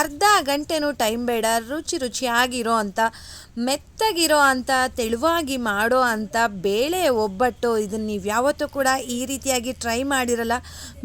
ಅರ್ಧ ಗಂಟೆನೂ ಟೈಮ್ ಬೇಡ, ರುಚಿ ರುಚಿಯಾಗಿರೋ ಅಂಥ ಮೆತ್ತಗಿರೋ ಅಂಥ ತೆಳುವಾಗಿ ಮಾಡೋ ಅಂಥ ಬೇಳೆ, ಒಬ್ಬಟ್ಟು ಇದನ್ನು ನೀವು ಯಾವತ್ತೂ ಕೂಡ ಈ ರೀತಿಯಾಗಿ ಟ್ರೈ ಮಾಡಿರಲ್ಲ.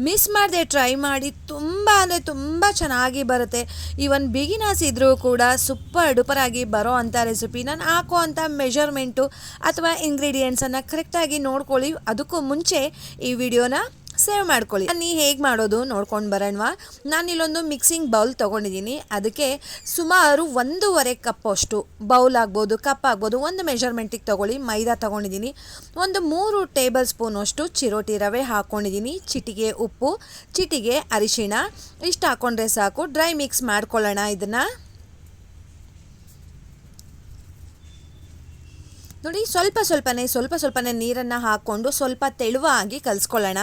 ಮಿಸ್ ಮಾಡದೆ ಟ್ರೈ ಮಾಡಿ ತುಂಬ ಅಂದರೆ ತುಂಬ ಚೆನ್ನಾಗಿ ಬರುತ್ತೆ. ಈವನ್ ಬಿಗಿನರ್ಸ್ ಇದ್ದರೂ ಕೂಡ ಸೂಪರ್ ಅಡುಪರಾಗಿ ಬರೋ ಅಂಥ ರೆಸಿಪಿ ನಾನು ಹಾಕೋ ಅಂಥ ಮೆಷರ್ಮೆಂಟು ಅಥವಾ ಇಂಗ್ರೀಡಿಯೆಂಟ್ಸನ್ನು ಕರೆಕ್ಟಾಗಿ ನೋಡ್ಕೊಳ್ಳಿ. ಅದಕ್ಕೂ ಮುಂಚೆ ಈ ವಿಡಿಯೋನ ಸೇವ್ ಮಾಡ್ಕೊಳ್ಳಿ. ನೀ ಹೇಗೆ ಮಾಡೋದು ನೋಡ್ಕೊಂಡು ಬರೋಣವಾ? ನಾನು ಇಲ್ಲೊಂದು ಮಿಕ್ಸಿಂಗ್ ಬೌಲ್ ತೊಗೊಂಡಿದ್ದೀನಿ ಅದಕ್ಕೆ ಸುಮಾರು ಒಂದೂವರೆ ಕಪ್ ಅಷ್ಟು ಬೌಲ್ ಆಗ್ಬೋದು ಕಪ್ ಆಗ್ಬೋದು, ಒಂದು ಮೆಷರ್ಮೆಂಟಿಗೆ ತೊಗೊಳ್ಳಿ. ಮೈದಾ ತೊಗೊಂಡಿದ್ದೀನಿ ಒಂದು ಮೂರು ಟೇಬಲ್ ಸ್ಪೂನಷ್ಟು ಚಿರೋಟಿ ರವೆ ಹಾಕ್ಕೊಂಡಿದ್ದೀನಿ ಚಿಟಿಗೆ ಉಪ್ಪು, ಚಿಟಿಗೆ ಅರಿಶಿಣ, ಇಷ್ಟು ಹಾಕ್ಕೊಂಡ್ರೆ ಸಾಕು. ಡ್ರೈ ಮಿಕ್ಸ್ ಮಾಡ್ಕೊಳ್ಳೋಣ ಇದನ್ನು ನೋಡಿ, ಸ್ವಲ್ಪ ಸ್ವಲ್ಪನೇ ಸ್ವಲ್ಪ ಸ್ವಲ್ಪನೇ ನೀರನ್ನು ಹಾಕ್ಕೊಂಡು ಸ್ವಲ್ಪ ತೆಳುವಾಗಿ ಕಲಿಸ್ಕೊಳ್ಳೋಣ.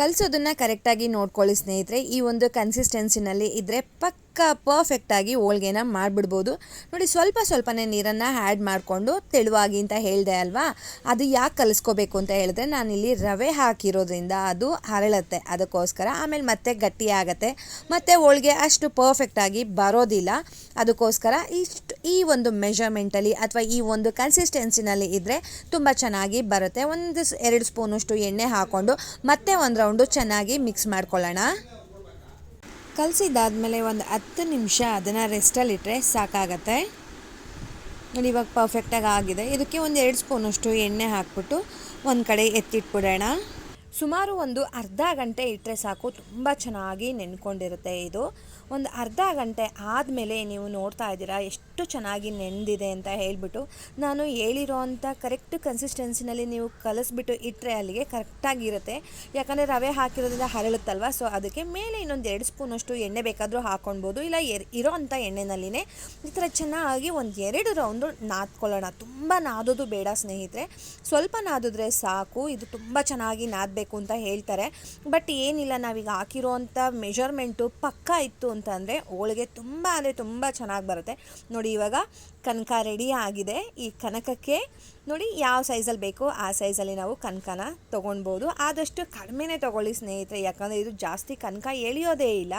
ಕಲಿಸೋದನ್ನು ಕರೆಕ್ಟಾಗಿ ನೋಡ್ಕೊಳ್ಳಿ ಸ್ನೇಹಿತರೆ. ಈ ಒಂದು ಕನ್ಸಿಸ್ಟೆನ್ಸಿನಲ್ಲಿ ಇದ್ದರೆ ಪಕ್ಕ ಪರ್ಫೆಕ್ಟಾಗಿ ಹೋಳ್ಗೆನ ಮಾಡಿಬಿಡ್ಬೋದು. ನೋಡಿ, ಸ್ವಲ್ಪ ಸ್ವಲ್ಪನೇ ನೀರನ್ನು ಆ್ಯಡ್ ಮಾಡಿಕೊಂಡು ತೆಳುವಾಗಿ ಅಂತ ಹೇಳಿದೆ ಅಲ್ವಾ? ಅದು ಯಾಕೆ ಕಲಿಸ್ಕೋಬೇಕು ಅಂತ ಹೇಳಿದ್ರೆ, ನಾನಿಲ್ಲಿ ರವೆ ಹಾಕಿರೋದ್ರಿಂದ ಅದು ಹರಳುತ್ತೆ. ಅದಕ್ಕೋಸ್ಕರ ಆಮೇಲೆ ಮತ್ತೆ ಗಟ್ಟಿ ಆಗುತ್ತೆ. ಮತ್ತು ಹೋಳಿಗೆ ಅಷ್ಟು ಪರ್ಫೆಕ್ಟಾಗಿ ಬರೋದಿಲ್ಲ. ಅದಕ್ಕೋಸ್ಕರ ಇಷ್ಟು ಈ ಒಂದು ಮೆಷರ್ಮೆಂಟಲ್ಲಿ ಅಥವಾ ಈ ಒಂದು ಕನ್ಸಿಸ್ಟೆನ್ಸಿನಲ್ಲಿ ಇದ್ದರೆ ತುಂಬ ಚೆನ್ನಾಗಿ ಬರುತ್ತೆ. ಒಂದು ಎರಡು ಸ್ಪೂನಷ್ಟು ಎಣ್ಣೆ ಹಾಕ್ಕೊಂಡು ಮತ್ತೆ ಒಂದು ರೌಂಡು ಚೆನ್ನಾಗಿ ಮಿಕ್ಸ್ ಮಾಡ್ಕೊಳ್ಳೋಣ. ಕಲಸಿದ್ದಾದಮೇಲೆ ಒಂದು ಹತ್ತು ನಿಮಿಷ ಅದನ್ನು ರೆಸ್ಟಲ್ಲಿಟ್ಟರೆ ಸಾಕಾಗತ್ತೆ. ನೋಡಿ, ಇವಾಗ ಪರ್ಫೆಕ್ಟಾಗಿ ಆಗಿದೆ. ಇದಕ್ಕೆ ಒಂದು ಎರಡು ಸ್ಪೂನಷ್ಟು ಎಣ್ಣೆ ಹಾಕ್ಬಿಟ್ಟು ಒಂದು ಕಡೆ ಎತ್ತಿಟ್ಬಿಡೋಣ. ಸುಮಾರು ಒಂದು ಅರ್ಧ ಗಂಟೆ ಇಟ್ಟರೆ ಸಾಕು. ತುಂಬ ಚೆನ್ನಾಗಿ ನೆನ್ಕೊಂಡಿರುತ್ತೆ ಇದು. ಒಂದು ಅರ್ಧ ಗಂಟೆ ಆದಮೇಲೆ ನೀವು ನೋಡ್ತಾ ಇದ್ದೀರಾ, ಎಷ್ಟು ಚೆನ್ನಾಗಿ ನೆಂದಿದೆ ಅಂತ ಹೇಳಿಬಿಟ್ಟು ನಾನು ಹೇಳಿರೋ ಅಂಥ ಕರೆಕ್ಟ್ ಕನ್ಸಿಸ್ಟೆನ್ಸಿನಲ್ಲಿ ನೀವು ಕಲಿಸ್ಬಿಟ್ಟು ಇಟ್ಟರೆ ಅಲ್ಲಿಗೆ ಕರೆಕ್ಟಾಗಿರುತ್ತೆ ಯಾಕಂದರೆ ರವೆ ಹಾಕಿರೋದ್ರಿಂದ ಹರಳುತ್ತಲ್ವ ಸೊ ಅದಕ್ಕೆ ಮೇಲೆ ಇನ್ನೊಂದು ಎರಡು ಸ್ಪೂನಷ್ಟು ಎಣ್ಣೆ ಬೇಕಾದರೂ ಹಾಕ್ಕೊಳ್ಬೋದು ಇಲ್ಲ ಎರ್ ಇರೋ ಅಂಥ ಎಣ್ಣೆನಲ್ಲಿನೇ ಈ ಥರ ಚೆನ್ನಾಗಿ ಒಂದು ಎರಡು ರೌಂಡು ನಾದ್ಕೊಳ್ಳೋಣ. ತುಂಬ ನಾದೋದು ಬೇಡ ಸ್ನೇಹಿತರೆ. ಸ್ವಲ್ಪ ನಾದಿದ್ರೆ ಸಾಕು, ಇದು ತುಂಬ ಚೆನ್ನಾಗಿ ನಾದಬೇಕು ಅಂತ ಹೇಳ್ತಾರೆ. ಬಟ್ ಏನಿಲ್ಲ, ನಾವೀಗ ಹಾಕಿರೋ ಅಂಥ ಮೆಷರ್ಮೆಂಟು ಪಕ್ಕ ಇತ್ತು ಅಂತಂದರೆ ಹೋಳಿಗೆ ತುಂಬ ಅಂದರೆ ತುಂಬ ಚೆನ್ನಾಗಿ ಬರುತ್ತೆ. ನೋಡಿ ಇವಾಗ ಕನಕ ರೆಡಿ ಆಗಿದೆ. ಈ ಕನಕಕ್ಕೆ ನೋಡಿ ಯಾವ ಸೈಜಲ್ಲಿ ಬೇಕೋ ಆ ಸೈಜಲ್ಲಿ ನಾವು ಕನಕನ ತೊಗೊಳ್ಬೋದು. ಆದಷ್ಟು ಕಡಿಮೆನೇ ತೊಗೊಳ್ಳಿ ಸ್ನೇಹಿತರೆ, ಯಾಕಂದರೆ ಇದು ಜಾಸ್ತಿ ಕನಕ ಎಳಿಯೋದೇ ಇಲ್ಲ.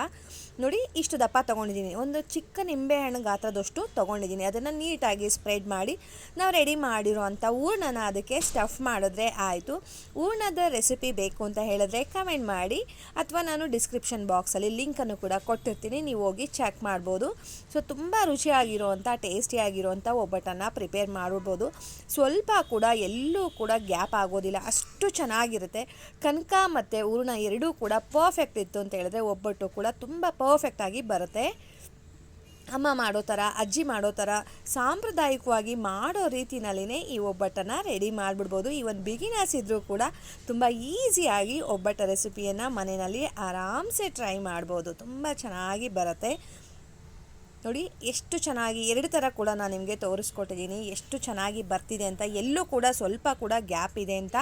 ನೋಡಿ, ಇಷ್ಟು ದಪ್ಪ ತೊಗೊಂಡಿದ್ದೀನಿ. ಒಂದು ಚಿಕ್ಕ ನಿಂಬೆಹಣ್ಣು ಗಾತ್ರದಷ್ಟು ತೊಗೊಂಡಿದ್ದೀನಿ. ಅದನ್ನು ನೀಟಾಗಿ ಸ್ಪ್ರೆಡ್ ಮಾಡಿ, ನಾವು ರೆಡಿ ಮಾಡಿರೋ ಅಂಥ ಹೂರ್ಣನ ಅದಕ್ಕೆ ಸ್ಟಫ್ ಮಾಡಿದ್ರೆ ಆಯಿತು. ಹೂರ್ಣದ ರೆಸಿಪಿ ಬೇಕು ಅಂತ ಹೇಳಿದ್ರೆ ಕಮೆಂಟ್ ಮಾಡಿ, ಅಥವಾ ನಾನು ಡಿಸ್ಕ್ರಿಪ್ಷನ್ ಬಾಕ್ಸಲ್ಲಿ ಲಿಂಕನ್ನು ಕೂಡ ಕೊಟ್ಟಿರ್ತೀನಿ. ನೀವು ಹೋಗಿ ಚೆಕ್ ಮಾಡ್ಬೋದು. ಸೊ, ತುಂಬ ರುಚಿಯಾಗಿರುವಂಥ, ಟೇಸ್ಟಿಯಾಗಿರುವಂಥ ಒಬ್ಬಟ್ಟನ್ನು ಪ್ರಿಪೇರ್ ಮಾಡ್ಬೋದು ಸ್ವಲ್ಪ ಕೂಡ ಎಲ್ಲೂ ಕೂಡ ಗ್ಯಾಪ್ ಆಗೋದಿಲ್ಲ. ಅಷ್ಟು ಚೆನ್ನಾಗಿರುತ್ತೆ. ಕನಕ ಮತ್ತು ಹೂರ್ಣ ಎರಡೂ ಕೂಡ ಪರ್ಫೆಕ್ಟ್ ಇತ್ತು ಅಂತ ಹೇಳಿದ್ರೆ ಒಬ್ಬಟ್ಟು ಕೂಡ ತುಂಬ ಪರ್ಫೆಕ್ಟಾಗಿ ಬರುತ್ತೆ. ಅಮ್ಮ ಮಾಡೋ ಥರ, ಅಜ್ಜಿ ಮಾಡೋ ಥರ ಸಾಂಪ್ರದಾಯಿಕವಾಗಿ ಮಾಡೋ ರೀತಿನಲ್ಲಿನೇ ಈ ಒಬ್ಬಟ್ಟನ್ನು ರೆಡಿ ಮಾಡಿಬಿಡ್ಬೋದು. ಈ ಒಂದು ಬಿಗಿನರ್ಸ್ ಇದ್ದರೂ ಕೂಡ ತುಂಬ ಈಸಿಯಾಗಿ ಒಬ್ಬಟ್ಟು ರೆಸಿಪಿಯನ್ನು ಮನೆಯಲ್ಲಿ ಆರಾಮ್ಸೆ ಟ್ರೈ ಮಾಡ್ಬೋದು. ತುಂಬ ಚೆನ್ನಾಗಿ ಬರುತ್ತೆ. ನೋಡಿ, ಎಷ್ಟು ಚೆನ್ನಾಗಿ, ಎರಡು ಥರ ಕೂಡ ನಾನು ನಿಮಗೆ ತೋರಿಸ್ಕೊಟ್ಟಿದ್ದೀನಿ. ಎಷ್ಟು ಚೆನ್ನಾಗಿ ಬರ್ತಿದೆ ಅಂತ, ಎಲ್ಲೂ ಕೂಡ ಸ್ವಲ್ಪ ಕೂಡ ಗ್ಯಾಪ್ ಇದೆ ಅಂತ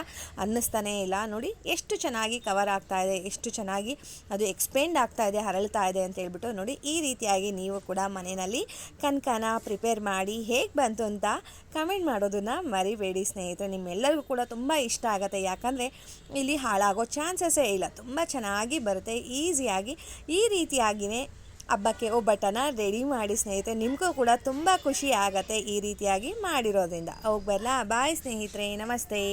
ಅನ್ನಿಸ್ತಾನೇ ಇಲ್ಲ. ನೋಡಿ, ಎಷ್ಟು ಚೆನ್ನಾಗಿ ಕವರ್ ಆಗ್ತಾ ಇದೆ, ಎಷ್ಟು ಚೆನ್ನಾಗಿ ಅದು ಎಕ್ಸ್ಪೆಂಡ್ ಆಗ್ತಾ ಇದೆ, ಹರಳ್ತಾ ಇದೆ ಅಂತ ಹೇಳ್ಬಿಟ್ಟು ನೋಡಿ, ಈ ರೀತಿಯಾಗಿ ನೀವು ಕೂಡ ಮನೆಯಲ್ಲಿ ಕನಕನ ಪ್ರಿಪೇರ್ ಮಾಡಿ ಹೇಗೆ ಬಂತು ಅಂತ ಕಮೆಂಟ್ ಮಾಡೋದನ್ನು ಮರಿಬೇಡಿ ಸ್ನೇಹಿತರೆ. ನಿಮ್ಮೆಲ್ಲರಿಗೂ ಕೂಡ ತುಂಬ ಇಷ್ಟ ಆಗುತ್ತೆ. ಯಾಕಂದರೆ ಇಲ್ಲಿ ಹಾಳಾಗೋ ಚಾನ್ಸಸ್ಸೇ ಇಲ್ಲ. ತುಂಬ ಚೆನ್ನಾಗಿ ಬರುತ್ತೆ ಈಸಿಯಾಗಿ ಈ ರೀತಿಯಾಗಿಯೇ ಹಬ್ಬಕ್ಕೆ ಒಬ್ಬಟ್ಟನ ರೆಡಿ ಮಾಡಿ ಸ್ನೇಹಿತರೆ, ನಿಮಗೂ ಕೂಡ ತುಂಬ ಖುಷಿ ಆಗತ್ತೆ ಈ ರೀತಿಯಾಗಿ ಮಾಡಿರೋದ್ರಿಂದ. ಹೋಗಿ ಬರಲಾ, ಬಾಯ್ ಸ್ನೇಹಿತರೆ, ನಮಸ್ತೆ.